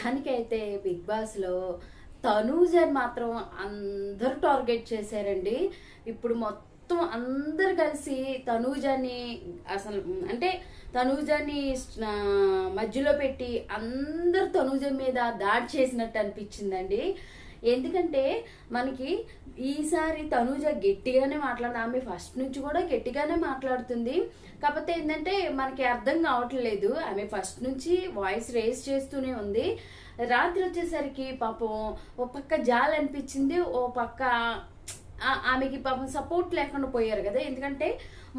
మొత్తానికైతే బిగ్ బాస్లో తనూజర్ మాత్రం అందరూ టార్గెట్ చేశారండి. ఇప్పుడు మొత్తం అందరు కలిసి తనూజాని అసలు అంటే తనూజాని మధ్యలో పెట్టి అందరు తనూజ మీద దాడి చేసినట్టు అనిపించిందండి. ఎందుకంటే మనకి ఈసారి తనూజ గట్టిగానే మాట్లాడుతుంది ఆమె ఫస్ట్ నుంచి కూడా గట్టిగానే మాట్లాడుతుంది. కాకపోతే ఏంటంటే మనకి అర్థం కావట్లేదు. ఆమె ఫస్ట్ నుంచి వాయిస్ రేస్ చేస్తూనే ఉంది. రాత్రి వచ్చేసరికి పాపం ఓ పక్క జాలనిపించింది ఓ పక్క ఆమెకి పాపం సపోర్ట్ లేకుండా పోయారు కదా. ఎందుకంటే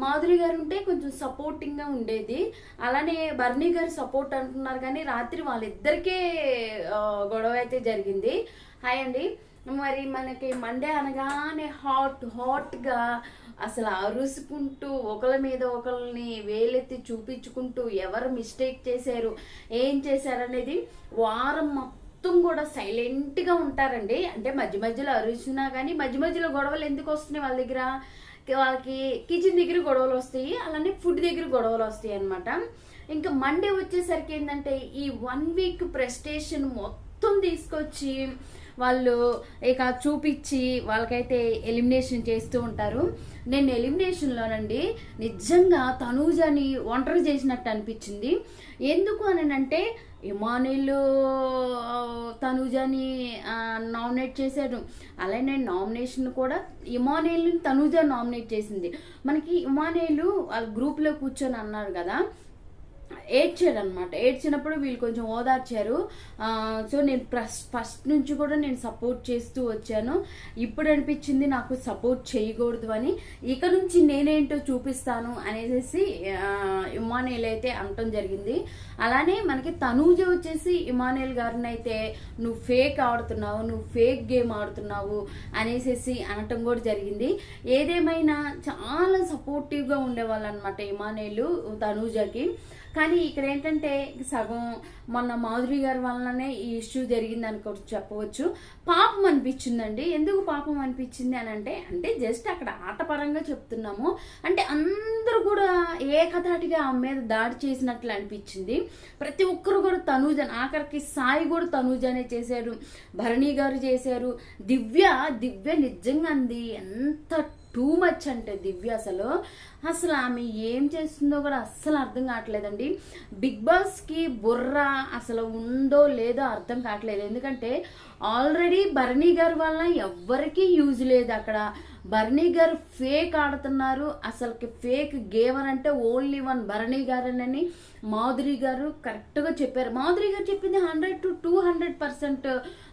మాధురి గారు ఉంటే కొంచెం సపోర్టింగ్గా ఉండేది. అలానే బర్నీ గారు సపోర్ట్ అంటున్నారు కానీ రాత్రి వాళ్ళిద్దరికే గొడవ అయితే జరిగింది. హాయ్ అండి. మరి మనకి మండే అనగానే హాట్ హాట్గా అసలు అరుసుకుంటూ ఒకళ్ళ మీద ఒకళ్ళని వేలెత్తి చూపించుకుంటూ ఎవరు మిస్టేక్ చేశారు ఏం చేశారు అనేది వారం మొత్తం కూడా సైలెంట్గా ఉంటారండి. అంటే మధ్య మధ్యలో అరుచినా కానీ మధ్య మధ్యలో గొడవలు ఎందుకు వస్తున్నాయి వాళ్ళ దగ్గర? వాళ్ళకి కిచెన్ దగ్గర గొడవలు వస్తాయి అలానే ఫుడ్ దగ్గర గొడవలు వస్తాయి అనమాట ఇంకా మండే వచ్చేసరికి ఏంటంటే ఈ వన్ వీక్ ప్రెస్టేషన్ మొత్తం తీసుకొచ్చి వాళ్ళు ఇక చూపించి వాళ్ళకైతే ఎలిమినేషన్ చేస్తూ ఉంటారు. నేను ఎలిమినేషన్లోనండి నిజంగా తనూజని ఒంటరి చేసినట్టు అనిపించింది. ఎందుకు అని అంటే ఇమానులు తనూజని నామినేట్ చేశారు అలానే నామినేషన్ కూడా ఇమానుయల్ని తనూజ నామినేట్ చేసింది. మనకి ఇమానుయలు వాళ్ళ గ్రూప్లో కూర్చొని అన్నారు కదా ఏడ్చాడు అనమాట ఏడ్చినప్పుడు వీళ్ళు కొంచెం ఓదార్చారు. సో నేను ఫస్ట్ ఫస్ట్ నుంచి కూడా నేను సపోర్ట్ చేస్తూ వచ్చాను. ఇప్పుడు అనిపించింది నాకు సపోర్ట్ చేయకూడదు అని. ఇక నుంచి నేనేంటో చూపిస్తాను అనేసి ఇమానుయల్ అయితే అనటం జరిగింది. అలానే మనకి తనూజ వచ్చేసి ఇమానుయల్ గారిని అయితే నువ్వు ఫేక్ ఆడుతున్నావు నువ్వు ఫేక్ గేమ్ ఆడుతున్నావు అనేసి అనటం కూడా జరిగింది. ఏదేమైనా చాలా సపోర్టివ్గా ఉండేవాళ్ళు అనమాట ఇమానుయలు తనూజకి. కానీ ఇక్కడ ఏంటంటే సగం మొన్న మాధురి గారి వలననే ఈ ఇష్యూ జరిగింది అని కూడా చెప్పవచ్చు. పాపం అనిపించిందండి. ఎందుకు పాపం అనిపించింది అని అంటే అంటే జస్ట్ అక్కడ ఆటపరంగా చెప్తున్నాము. అంటే అందరూ కూడా ఏకధాటిగా ఆమె మీద దాడి చేసినట్లు అనిపించింది. ప్రతి ఒక్కరు కూడా తనూజన్ ఆఖరికి సాయి కూడా తనూజనే చేశారు భరణి గారు చేశారు. దివ్య దివ్య నిజంగా అంది. ఎంత టూ మచ్ అంటే దివ్య అసలు. అసలు ఆమె ఏం చేస్తుందో కూడా అస్సలు అర్థం కావట్లేదండి. బిగ్ బాస్కి బుర్ర అసలు ఉందో లేదో అర్థం కావట్లేదు. ఎందుకంటే ఆల్రెడీ భరణి గారి వల్ల ఎవ్వరికీ యూజ్ లేదు అక్కడ. భరణి గారు ఫేక్ ఆడుతున్నారు. అసలుకి ఫేక్ గేమర్ అంటే ఓన్లీ వన్ భరణి గారనని మాధురి గారు కరెక్ట్గా చెప్పారు. మాధురి గారు చెప్పింది hundred to two hundred percent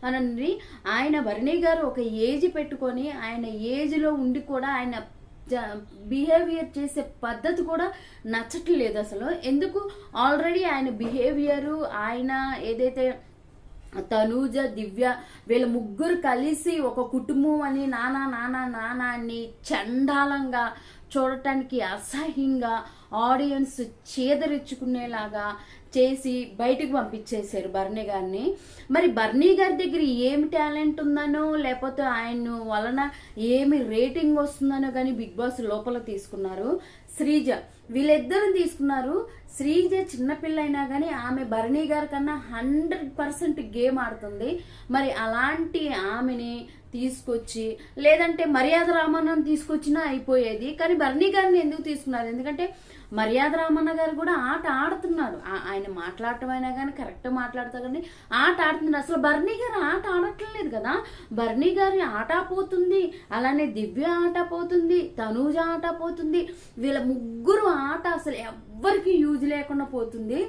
అని ఆయన భరణి గారు ఒక ఏజ్ పెట్టుకొని ఆయన ఏజ్లో ఉండి కూడా ఆయన బిహేవియర్ చేసే పద్ధతి కూడా నచ్చట్లేదు అసలు. ఎందుకు? ఆల్రెడీ ఆయన బిహేవియరు ఆయన ఏదైతే తనూజ దివ్య వీళ్ళ ముగ్గురు కలిసి ఒక కుటుంబం అని నానా నానా నానా అని చండాలంగా చూడటానికి అసహ్యంగా ఆడియన్స్ చేదరించుకునేలాగా చేసి బయటకు పంపించేశారు బర్నీ గారిని. మరి బర్నీ గారి దగ్గర ఏమి టాలెంట్ ఉందనో లేకపోతే ఆయన వలన ఏమి రేటింగ్ వస్తుందనో కానీ బిగ్ బాస్ లోపల తీసుకున్నారు. శ్రీజ వీళ్ళిద్దరిని తీసుకున్నారు. శ్రీజ చిన్నపిల్ల అయినా కానీ ఆమె భరణి గారి కన్నా హండ్రెడ్ పర్సెంట్ గేమ్ ఆడుతుంది. మరి అలాంటి ఆమెని తీసుకొచ్చి లేదంటే మర్యాద రామన్నను తీసుకొచ్చినా అయిపోయేది. కానీ బర్నీ గారిని ఎందుకు తీసుకున్నారు? ఎందుకంటే మర్యాద రామన్న గారు కూడా ఆట ఆడుతున్నారు. ఆయన మాట్లాడటం అయినా కానీ కరెక్ట్ మాట్లాడతారు కానీ ఆట ఆడుతున్నారు. అసలు బర్నీ గారు ఆట ఆడట్లేదు కదా? బర్నీ గారి ఆట పోతుంది అలానే దివ్య ఆట పోతుంది తనూజ ఆట పోతుంది. వీళ్ళ ముగ్గురు ఆట అసలు ఎవ్వరికి యూజ్ లేకుండా పోతుంది.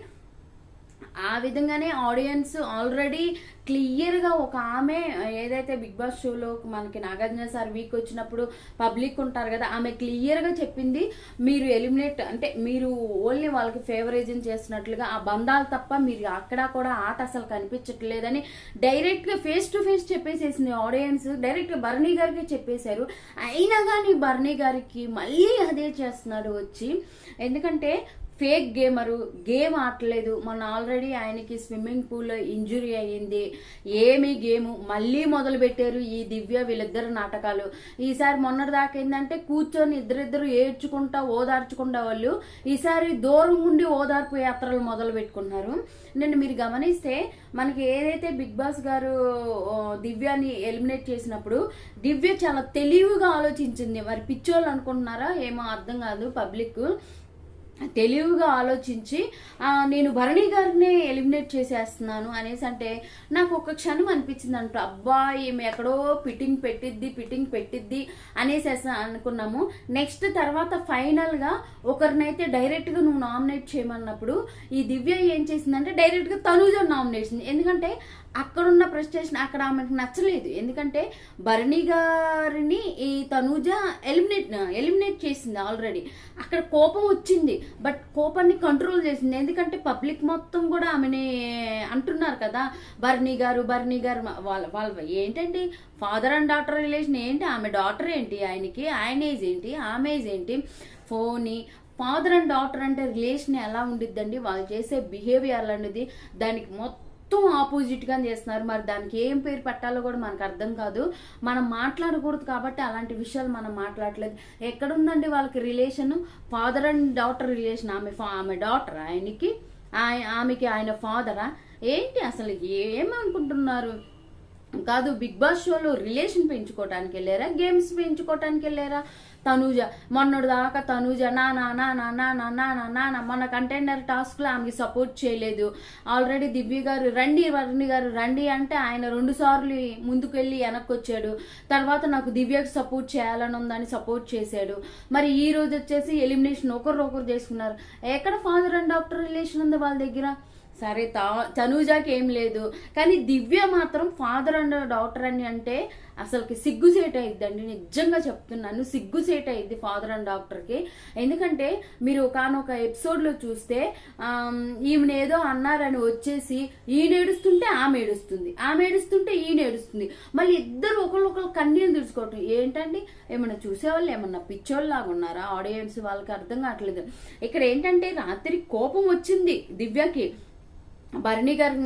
ఆ విధంగానే ఆడియన్స్ ఆల్రెడీ క్లియర్గా ఒక ఆమె ఏదైతే బిగ్ బాస్ షోలో మనకి నాగార్జున సార్ వీక్ వచ్చినప్పుడు పబ్లిక్ ఉంటారు కదా ఆమె క్లియర్గా చెప్పింది మీరు ఎలిమినేట్ అంటే మీరు ఓన్లీ వాళ్ళకి ఫేవరేజన్ చేస్తున్నట్లుగా ఆ బంధాలు తప్ప మీరు అక్కడ కూడా ఆట అసలు కనిపించట్లేదని డైరెక్ట్గా ఫేస్ టు ఫేస్ చెప్పేసేసింది ఆడియన్స్. డైరెక్ట్గా బర్నీ గారికి చెప్పేశారు. అయినా కానీ బర్నీ గారికి మళ్ళీ అదే చేస్తున్నాడు వచ్చి. ఎందుకంటే ఫేక్ గేమరు గేమ్ ఆడలేదు. మొన్న ఆల్రెడీ ఆయనకి స్విమ్మింగ్ పూల్లో ఇంజురీ అయ్యింది. ఏమి గేమ్ మళ్ళీ మొదలు పెట్టారు ఈ దివ్య వీళ్ళిద్దరు నాటకాలు. ఈసారి మొన్నటి దాకా ఏంటంటే కూర్చొని ఇద్దరిద్దరు ఏడ్చుకుంటా ఓదార్చుకుంటా వాళ్ళు ఈసారి దూరం ఉండి ఓదార్పు యాత్రలు మొదలు పెట్టుకున్నారు నేను మీరు గమనిస్తే మనకి ఏదైతే బిగ్ బాస్ గారు దివ్యాని ఎలిమినేట్ చేసినప్పుడు దివ్య చాలా తెలివిగా ఆలోచించింది. మరి పిచ్చోళ్ళు అనుకుంటున్నారా? ఏమో అర్థం కాదు పబ్లిక్ తెలివిగా ఆలోచించి నేను భరణి గారిని ఎలిమినేట్ చేసేస్తున్నాను అనేసి అంటే నాకు ఒక క్షణం అనిపించింది అంట అబ్బా ఈమె ఎక్కడో పిట్టింగ్ పెట్టిద్ది పిట్టింగ్ పెట్టిద్ది అనేసి అనుకున్నాము. నెక్స్ట్ తర్వాత ఫైనల్గా ఒకరినైతే డైరెక్ట్గా నువ్వు నామినేట్ చేయమన్నప్పుడు ఈ దివ్య ఏం చేసిందంటే డైరెక్ట్గా తనూజ నామినేషన్ ఎందుకంటే అక్కడున్న ప్రెస్టేషన్ అక్కడ ఆమెకు నచ్చలేదు. ఎందుకంటే భరణి గారిని ఈ తనూజ ఎలిమినేట్ ఎలిమినేట్ చేసింది ఆల్రెడీ. అక్కడ కోపం వచ్చింది బట్ కోపాన్ని కంట్రోల్ చేసింది. ఎందుకంటే పబ్లిక్ మొత్తం కూడా ఆమెని అంటున్నారు కదా బర్నీ గారు బర్నీ గారు వాళ్ళ వాళ్ళ ఏంటండి? ఫాదర్ అండ్ డాటర్ రిలేషన్ ఏంటి? ఆమె డాటర్ ఏంటి? ఆయనకి ఆయన ఏజ్ ఏంటి? ఆమె ఏజ్ ఏంటి? ఫోని ఫాదర్ అండ్ డాటర్ అంటే రిలేషన్ ఎలా ఉండిద్దండి? వాళ్ళు చేసే బిహేవియర్ అనేది దానికి మొత్తం ఆపోజిట్గా చేస్తున్నారు. మరి దానికి ఏం పేరు పెట్టాలో కూడా మనకు అర్థం కాదు. మనం మాట్లాడకూడదు కాబట్టి అలాంటి విషయాలు మనం మాట్లాడలేదు. ఎక్కడుందండి వాళ్ళకి relation father and daughter relation ఆమె ఫా- ఆమె డాటర్ ఆయనకి ఆయ- ఆమెకి ఆయన ఫాదరా ఏంటి అసలు ఏమనుకుంటున్నారు? కాదు బిగ్ బాస్ షోలో రిలేషన్ పెంచుకోవటానికి వెళ్ళారా గేమ్స్ పెంచుకోవటానికి వెళ్ళారా తనూజ మొన్నటి దాకా తనూజ నా నా నా నా నా నా నా నా నా నా మన కంటైనర్ టాస్క్లో ఆమెకి సపోర్ట్ చేయలేదు ఆల్రెడీ దివ్య గారు రండి వర్ణి గారు రండి అంటే ఆయన రెండు సార్లు ముందుకు వెళ్ళి వెనక్కి వచ్చాడు తర్వాత నాకు దివ్యకు సపోర్ట్ చేయాలని ఉందని సపోర్ట్ చేశాడు మరి ఈ రోజు వచ్చేసి ఎలిమినేషన్ ఒకరు ఒకరు చేసుకున్నారు ఎక్కడ ఫాదర్ అండ్ డాక్టర్ రిలేషన్ ఉంది వాళ్ళ దగ్గర సరే తా తనూజాకి ఏం లేదు కానీ దివ్య మాత్రం ఫాదర్ అండ్ డాటర్ అని అంటే అసలుకి సిగ్గుసేట్ అయిద్దండి. నిజంగా చెప్తున్నాను సిగ్గుసేట్ అయింది ఫాదర్ అండ్ డాక్టర్కి ఎందుకంటే మీరు కానొక ఎపిసోడ్లో చూస్తే ఈమెను ఏదో అన్నారని వచ్చేసి ఈయన ఏడుస్తుంటే ఆమె ఏడుస్తుంది. ఆమె ఏడుస్తుంటే ఈయన ఏడుస్తుంది. మళ్ళీ ఇద్దరు ఒకళ్ళొకళ్ళు కన్నీళ్ళు తుడుచుకోవటం ఏంటండి? ఏమన్నా చూసేవాళ్ళు? ఏమన్నా పిచ్చోళ్ళలాగా ఉన్నారా? ఆడియన్స్ వాళ్ళకి అర్థం కావట్లేదు. ఇక్కడ ఏంటంటే రాత్రి కోపం వచ్చింది దివ్యకి. భరణి గారు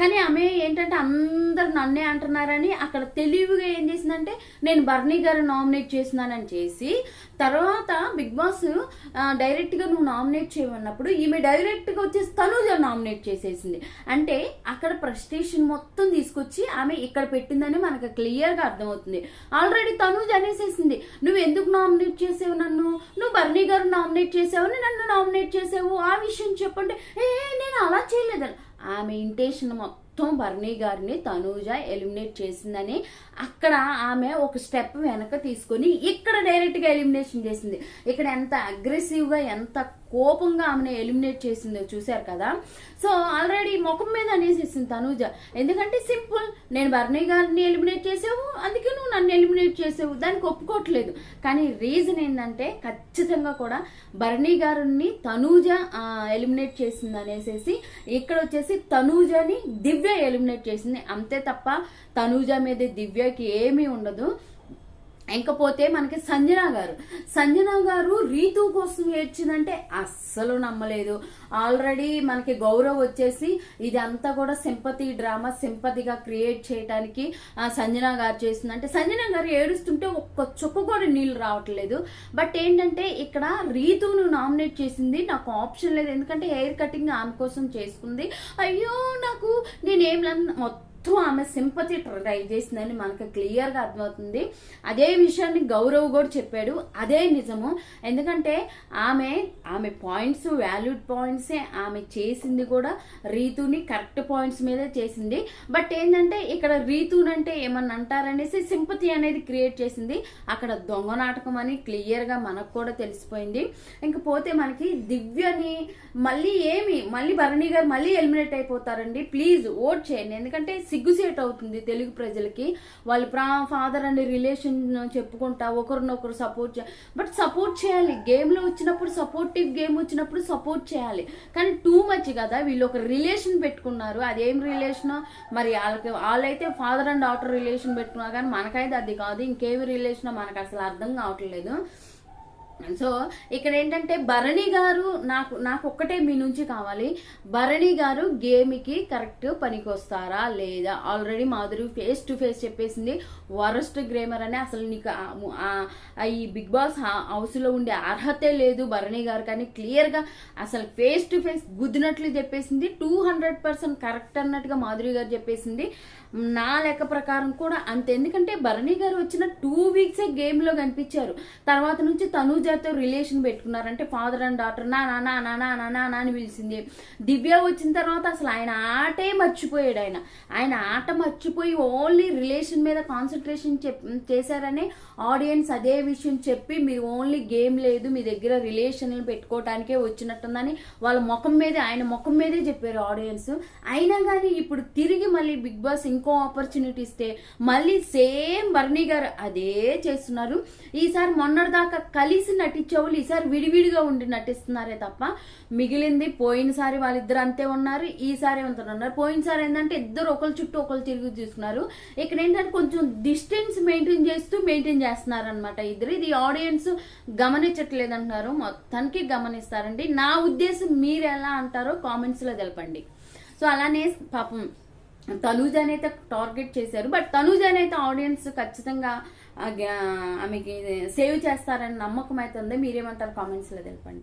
కానీ ఆమె ఏంటంటే అందరు నన్నే అంటున్నారని అక్కడ తెలివిగా ఏం చేసిందంటే నేను భరణి గారు నామినేట్ చేసినానని చేసి తర్వాత బిగ్ బాస్ డైరెక్ట్గా డైరెక్ట్గా నువ్వు నామినేట్ చేయమన్నప్పుడు ఈమె డైరెక్ట్గా వచ్చేసి తనుజ నామినేట్ చేసేసింది. అంటే అక్కడ ప్రెస్టేషన్ మొత్తం తీసుకొచ్చి ఆమె ఇక్కడ పెట్టిందని మనకు క్లియర్గా అర్థమవుతుంది. ఆల్రెడీ తనుజ్ అనేసేసింది. నువ్వు ఎందుకు నామినేట్ చేసావు నన్ను? నువ్వు బర్నీ గారు నామినేట్ చేసావని నన్ను నామినేట్ చేసావు. ఆ విషయం చెప్పండి ఏ నేను అలా చేయలేదని ఆమె ఇంటెన్షన్ మొత్తం బర్నీ గారిని తనూజ ఎలిమినేట్ చేసిందని అక్కడ ఆమె ఒక స్టెప్ వెనక తీసుకొని ఇక్కడ డైరెక్ట్గా ఎలిమినేషన్ చేసింది. ఇక్కడ ఎంత అగ్రెసివ్గా ఎంత కోపంగా ఆమెను ఎలిమినేట్ చేసిందో చూశారు కదా. సో ఆల్రెడీ ముఖం మీద అనేసేసింది తనూజ. ఎందుకంటే సింపుల్ నేను బర్నీ గారిని ఎలిమినేట్ చేసావు అందుకే నువ్వు నన్ను ఎలిమినేట్ చేసావు దానికి ఒప్పుకోవట్లేదు. కానీ రీజన్ ఏంటంటే ఖచ్చితంగా కూడా బర్నీ గారిని తనూజ ఎలిమినేట్ చేసింది అనేసి ఇక్కడ వచ్చేసి తనూజని దివ్య ఎలిమినేట్ చేసింది. అంతే తప్ప తనూజ మీద దివ్యకి ఏమీ ఉండదు. ఇంకపోతే మనకి సంజన గారు. సంజన గారు రీతు కోసం ఏడ్చిందంటే అస్సలు నమ్మలేదు. ఆల్రెడీ మనకి గౌరవ్ వచ్చేసి ఇదంతా కూడా సింపతి డ్రామా సింపతిగా క్రియేట్ చేయడానికి ఆ సంజన గారు చేసిందంటే సంజన గారు ఏడుస్తుంటే ఒక్క చుక్క కూడా నీళ్ళు రావట్లేదు. బట్ ఏంటంటే ఇక్కడ రీతును నామినేట్ చేసింది నాకు ఆప్షన్ లేదు. ఎందుకంటే హెయిర్ కటింగ్ ఆమె కోసం చేసుకుంది. అయ్యో నాకు నేనేం మొత్తం మొత్తం ఆమె సింపతి ట్రై చేసిందని మనకు క్లియర్గా అర్థమవుతుంది. అదే విషయాన్ని గౌరవ్ కూడా చెప్పాడు. అదే నిజము. ఎందుకంటే ఆమె ఆమె పాయింట్స్ వాల్యూడ్ పాయింట్సే ఆమె చేసింది కూడా రీతుని కరెక్ట్ పాయింట్స్ మీదే చేసింది. బట్ ఏంటంటే ఇక్కడ రీతునంటే ఏమన్నా అంటారనేసి సింపతి అనేది క్రియేట్ చేసింది. అక్కడ దొంగ నాటకం అని క్లియర్గా మనకు కూడా తెలిసిపోయింది. ఇంకపోతే మనకి దివ్యని మళ్ళీ ఏమి మళ్ళీ భరణి గారు మళ్ళీ ఎలిమినేట్ అయిపోతారండి. ప్లీజ్ ఓట్ చేయండి. ఎందుకంటే సిగ్గుసేట్ అవుతుంది తెలుగు ప్రజలకి. వాళ్ళ ప్రా ఫాదర్ అండ్ రిలేషన్ చెప్పుకుంటా ఒకరినొకరు సపోర్ట్ చేయాలి బట్ సపోర్ట్ చేయాలి. గేమ్లో వచ్చినప్పుడు సపోర్టివ్ గేమ్ వచ్చినప్పుడు సపోర్ట్ చేయాలి. కానీ టూ మచ్ కదా వీళ్ళు ఒక రిలేషన్ పెట్టుకున్నారు. అదేం రిలేషన్? మరి వాళ్ళకి వాళ్ళైతే ఫాదర్ అండ్ డాటర్ రిలేషన్ పెట్టుకున్నారు. కానీ మనకైతే అది కాదు. ఇంకేమి రిలేషన్ మనకు అసలు అర్థం కావట్లేదు. సో ఇక్కడ ఏంటంటే భరణి గారు నాకు నాకు ఒక్కటే మీ నుంచి కావాలి. భరణి గారు గేమ్కి కరెక్ట్ పనికి వస్తారా లేదా? Already Madhuri face to face చెప్పేసింది. వరస్ట్ గ్రేమర్ అని అసలు నీకు ఈ బిగ్ బాస్ హౌస్లో ఉండే అర్హతే లేదు భరణి గారు. కానీ క్లియర్గా అసలు ఫేస్ టు ఫేస్ గుద్దినట్లు చెప్పేసింది. టూ హండ్రెడ్ పర్సెంట్ కరెక్ట్ అన్నట్టుగా మాధురి గారు చెప్పేసింది. నా లెక్క ప్రకారం కూడా అంత. ఎందుకంటే భరణి గారు వచ్చిన టూ వీక్సే గేమ్లో కనిపించారు. తర్వాత నుంచి తనూజాతో రిలేషన్ పెట్టుకున్నారంటే ఫాదర్ అండ్ డాటర్ నా నా నా నా నా నా అని పిలిచింది. దివ్య వచ్చిన తర్వాత అసలు ఆయన ఆటే మర్చిపోయాడు ఆయన. ఆయన ఆట మర్చిపోయి ఓన్లీ రిలేషన్ మీద కాన్సన్ట్రేషన్ చేశారని ఆడియన్స్ అదే విషయం చెప్పి మీరు ఓన్లీ గేమ్ లేదు మీ దగ్గర రిలేషన్లు పెట్టుకోవటానికే వచ్చినట్టుందని వాళ్ళ ముఖం మీదే ఆయన ముఖం మీదే చెప్పారు ఆడియన్స్ అయినా కానీ ఇప్పుడు తిరిగి మళ్ళీ బిగ్ బాస్ ఇంకా ఆపర్చునిటీ ఇస్తే మళ్ళీ సేమ్ బర్నీ గారు అదే చేస్తున్నారు. ఈసారి మొన్నటిదాకా కలిసి నటించే వాళ్ళు ఈసారి విడివిడిగా ఉండి నటిస్తున్నారే తప్ప మిగిలింది పోయినసారి వాళ్ళిద్దరు అంతే ఉన్నారు ఈసారి అంత ఉన్నారు. పోయినసారి ఏంటంటే ఇద్దరు ఒకరి చుట్టూ ఒకరు తిరిగి చూసుకున్నారు ఇక్కడ ఏంటంటే కొంచెం డిస్టెన్స్ మెయింటైన్ చేస్తూ మెయింటైన్ చేస్తున్నారు అనమాట ఇద్దరు. ఇది ఆడియన్స్ గమనించట్లేదు అంటున్నారు మొత్తానికి గమనిస్తారండి. నా ఉద్దేశం మీరు ఎలా అంటారో కామెంట్స్లో తెలపండి. సో అలానే పాపం తనూజాని అయితే టార్గెట్ చేశారు. బట్ తనూజాని అయితే ఆడియన్స్ ఖచ్చితంగా ఆమెకి సేవ్ చేస్తారని నమ్మకం అయితే ఉంది. మీరేమంటారు? కామెంట్స్లో తెలపండి.